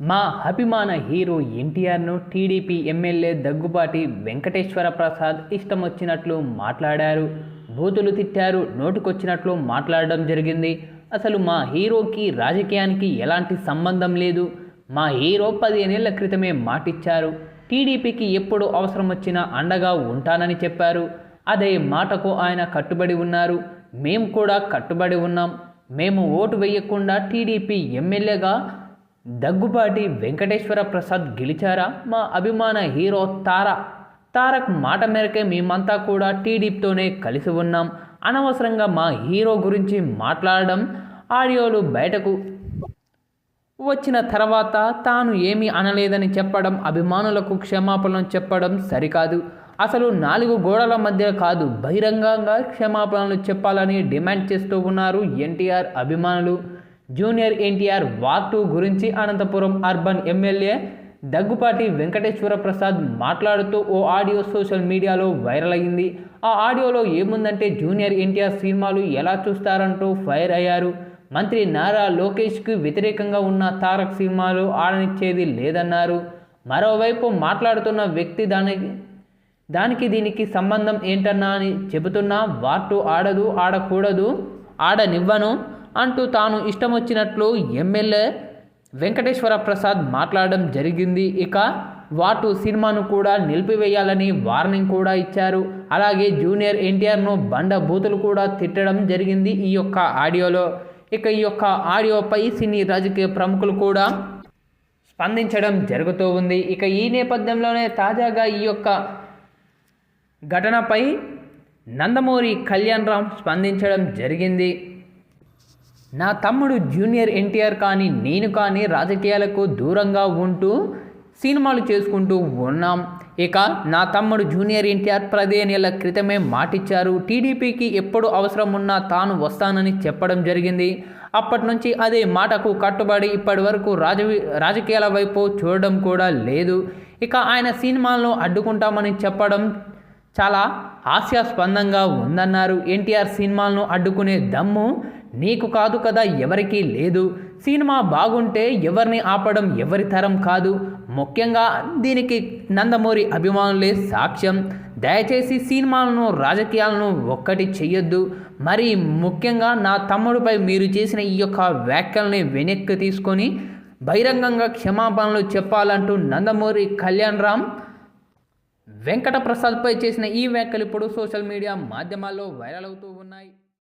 మా అభిమాన హీరో ఎన్టీఆర్ను టీడీపీ ఎమ్మెల్యే దగ్గుబాటి వెంకటేశ్వర ప్రసాద్ ఇష్టం వచ్చినట్లు మాట్లాడారు. బూతులు తిట్టారు నోటికొచ్చినట్లు మాట్లాడడం జరిగింది. అసలు మా హీరోకి రాజకీయానికి ఎలాంటి సంబంధం లేదు. మా హీరో పదిహేనేళ్ళ క్రితమే మాటిచ్చారు. టీడీపీకి ఎప్పుడు అవసరం వచ్చినా అండగా ఉంటానని చెప్పారు. అదే మాటకు ఆయన కట్టుబడి ఉన్నారు. మేము కూడా కట్టుబడి ఉన్నాం. మేము ఓటు వేయకుండా టీడీపీ ఎమ్మెల్యేగా దగ్గుబాటి వెంకటేశ్వర ప్రసాద్ గెలిచారా? మా అభిమాన హీరో తార. తారక్ మాట మేరకే మేమంతా కూడా టీడీపీతోనే కలిసి ఉన్నాం. అనవసరంగా మా హీరో గురించి మాట్లాడడం ఆడియోలు బయటకు వచ్చిన తర్వాత తాను ఏమీ అనలేదని చెప్పడం అభిమానులకు క్షమాపణలు చెప్పడం సరికాదు. అసలు నాలుగు గోడల మధ్య కాదు బహిరంగంగా క్షమాపణలు చెప్పాలని డిమాండ్ చేస్తూ ఉన్నారు ఎన్టీఆర్ అభిమానులు. జూనియర్ ఎన్టీఆర్ వార్ టూ గురించి అనంతపురం అర్బన్ ఎమ్మెల్యే దగ్గుపాటి వెంకటేశ్వర ప్రసాద్ మాట్లాడుతూ ఓ ఆడియో సోషల్ మీడియాలో వైరల్ అయింది ఆ ఆడియోలో ఏముందంటే జూనియర్ ఎన్టీఆర్ సినిమాలు ఎలా చూస్తారంటూ ఫైర్ అయ్యారు. మంత్రి నారా లోకేష్కి వ్యతిరేకంగా ఉన్న తారక్ సినిమాలు ఆడనిచ్చేది లేదన్నారు. మరోవైపు మాట్లాడుతున్న వ్యక్తి దానికి దానికి దీనికి సంబంధం ఏంటన్నా అని చెబుతున్నా వార్టు ఆడదు ఆడకూడదు ఆడనివ్వను అంటూ తాను ఇష్టం వచ్చినట్లు ఎమ్మెల్యే వెంకటేశ్వర ప్రసాద్ మాట్లాడడం జరిగింది. ఇక వాటు సినిమాను కూడా నిలిపివేయాలని వార్నింగ్ కూడా ఇచ్చారు. అలాగే జూనియర్ ఎన్టీఆర్ను బండ బూతులు కూడా తిట్టడం జరిగింది ఈ యొక్క ఆడియోలో. ఇక ఈ యొక్క ఆడియోపై సినీ రాజకీయ ప్రముఖులు కూడా స్పందించడం జరుగుతూ ఉంది. ఇక ఈ నేపథ్యంలోనే తాజాగా ఈ యొక్క ఘటనపై నందమూరి కళ్యాణ్ రామ్ స్పందించడం జరిగింది. నా తమ్ముడు జూనియర్ ఎన్టీఆర్ కానీ నేను కానీ రాజకీయాలకు దూరంగా ఉంటూ సినిమాలు చేసుకుంటూ ఉన్నాం. ఇక నా తమ్ముడు జూనియర్ ఎన్టీఆర్ పదిహేనేళ్ళ క్రితమే మాటిచ్చారు. టీడీపీకి ఎప్పుడు అవసరం ఉన్నా తాను వస్తానని చెప్పడం జరిగింది. అప్పటి నుంచి అదే మాటకు కట్టుబడి ఇప్పటి వరకు రాజ రాజకీయాల వైపు చూడడం కూడా లేదు. ఇక ఆయన సినిమాలను అడ్డుకుంటామని చెప్పడం చాలా హాస్యాస్పందంగా ఉందన్నారు. ఎన్టీఆర్ సినిమాలను అడ్డుకునే దమ్ము నీకు కాదు కదా ఎవరికీ లేదు. సినిమా బాగుంటే ఎవరిని ఆపడం ఎవరి తరం కాదు. ముఖ్యంగా దీనికి నందమూరి అభిమానులే సాక్ష్యం. దయచేసి సినిమాలను రాజకీయాలను ఒక్కటి చెయ్యొద్దు. మరి ముఖ్యంగా నా తమ్ముడిపై మీరు చేసిన ఈ యొక్క వ్యాఖ్యల్ని వెనక్కి తీసుకొని బహిరంగంగా క్షమాపణలు చెప్పాలంటూ నందమూరి కళ్యాణ్ రామ్ వెంకట ప్రసాద్పై చేసిన ఈ వ్యాఖ్యలు ఇప్పుడు సోషల్ మీడియా మాధ్యమాల్లో వైరల్ అవుతూ ఉన్నాయి.